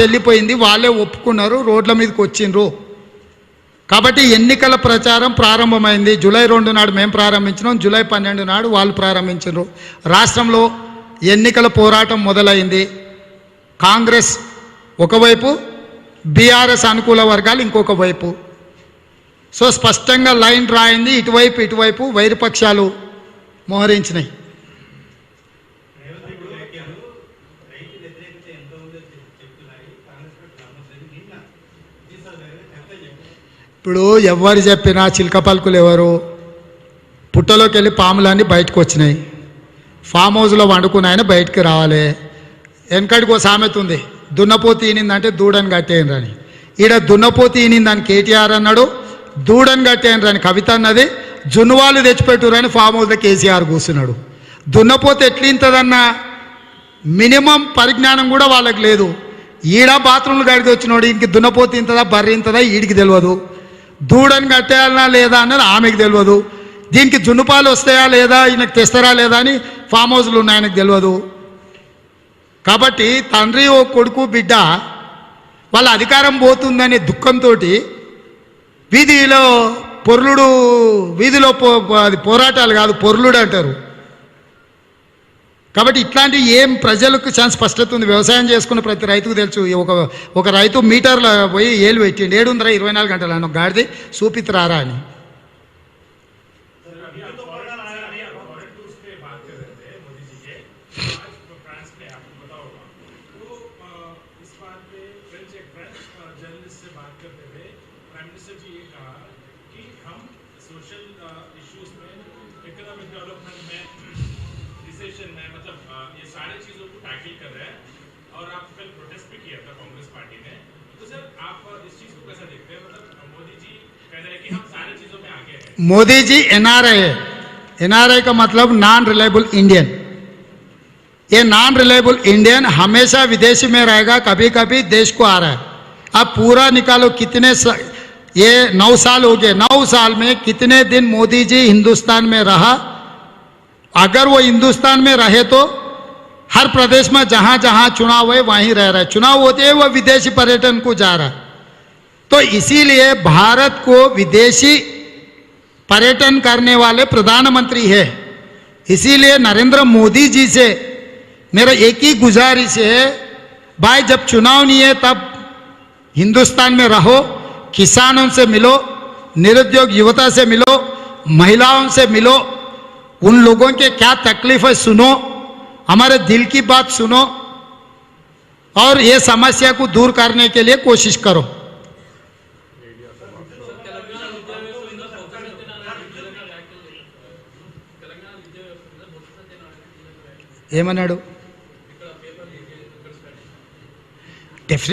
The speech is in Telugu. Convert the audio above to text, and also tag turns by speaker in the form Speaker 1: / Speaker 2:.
Speaker 1: చెల్లిపోయింది వాళ్ళే ఒప్పుకున్నారు రోడ్ల మీదకి వచ్చిండ్రు. కాబట్టి ఎన్నికల ప్రచారం ప్రారంభమైంది. జూలై రెండు నాడు మేము ప్రారంభించినాం జూలై పన్నెండు నాడు వాళ్ళు ప్రారంభించారు రాష్ట్రంలో ఎన్నికల పోరాటం మొదలైంది. కాంగ్రెస్ ఒకవైపు బీఆర్ఎస్ అనుకూల వర్గాలు ఇంకొక వైపు. సో స్పష్టంగా లైన్ రాయింది ఇటువైపు ఇటువైపు వైరుపక్షాలు మోహరించినాయి. ఇప్పుడు ఎవరు చెప్పినా చిలక పలుకులు ఎవరు? పుట్టలోకి వెళ్ళి పాములన్నీ బయటకు వచ్చినాయి. ఫామ్ హౌస్లో వండుకున్న ఆయన బయటికి రావాలి. వెనకడికి ఒక సామెత ఉంది. దున్నపోతి ఈనిందంటే దూడని కట్టేయండి అని. ఈడ దున్నపోతి ఈనిందని కేటీఆర్ అన్నాడు. దూడని కట్టేయండి రాని కవిత అన్నది. జున్నువాళ్ళు తెచ్చిపెట్టురని ఫామ్ హౌస్లో కేసీఆర్ కూర్చున్నాడు. దున్నపోతు ఎట్లింతదన్నా మినిమం పరిజ్ఞానం కూడా వాళ్ళకి లేదు. ఈడ బాత్రూమ్లు గడికి వచ్చినోడు ఇంక దున్నపోతు ఇంతదా బర్రె ఇంతదా ఈడికి తెలియదు దూడని కట్టేయాలనా లేదా అన్నది ఆమెకి తెలియదు దీనికి జున్నుపాలు వస్తాయా లేదా ఈయనకు తెస్తారా లేదా అని ఫామ్ హౌస్లు ఉన్నాయి ఆయనకు తెలియదు కాబట్టి తండ్రి ఓ కొడుకు బిడ్డ వాళ్ళ అధికారం పోతుందనే దుఃఖంతో వీధిలో పొర్లుడు వీధిలో పో అది పోరాటాలు కాదు పొర్లుడు అంటారు. కాబట్టి ఇట్లాంటి ఏం ప్రజలకు చాలా స్పష్టత ఉంది వ్యవసాయం చేసుకున్న ప్రతి రైతుకు తెలుసు ఈ ఒక ఒక రైతు మీటర్లో పోయి ఏలు పెట్టిండు ఏడుందిరా ఇరవై నాలుగు గంటలు అని ఒక గాడిది చూపిత్రారా అని
Speaker 2: फ्रांस में आपको पता होगा तो अ, इस बात पे फ्रेंच एक फ्रेंच जर्नलिस्ट से बात करते हुए प्राइम मिनिस्टर जी ये कहा कि हम सोशल इश्यूज में इकोनॉमिक डेवलपमेंट में रिसेशन में मतलब ये सारे चीज़ों को टैकल कर रहे हैं और आप कल प्रोटेस्ट भी किया था कांग्रेस पार्टी ने। तो सर, आप इस चीज़ को कैसा देखते हैं? मतलब मोदी जी कह रहे हैं कि हम सारी चीज़ों में आगे हैं।
Speaker 1: मोदी जी एनआरआई है। एनआरआई का मतलब नॉन रिलायबल इंडियन ये नॉन रिलायबल इंडियन हमेशा विदेशी में रहेगा कभी कभी देश को आ रहा है। अब पूरा निकालो कितने स... ये नौ साल हो गए। नौ साल में कितने दिन मोदी जी हिंदुस्तान में रहा? अगर वो हिंदुस्तान में रहे तो हर प्रदेश में जहाँ जहाँ चुनाव है, वहीं रह रहा है। चुनाव होते हैं वो विदेशी पर्यटन को जा रहा है। तो इसीलिए भारत को विदेशी पर्यटन करने वाले प्रधानमंत्री है। इसीलिए नरेंद्र मोदी जी से, मेरा एक ही गुजारिश है, भाई जब चुनाव नहीं है तब हिंदुस्तान में रहो, किसानों से मिलो, निरुद्योग युवता से मिलो, महिलाओं से मिलो उन लोगों के क्या तकलीफ है सुनो हमारे दिल की बात सुनो और ये समस्या को दूर करने के लिए कोशिश करो ఏమన్నాడు డెఫినెట్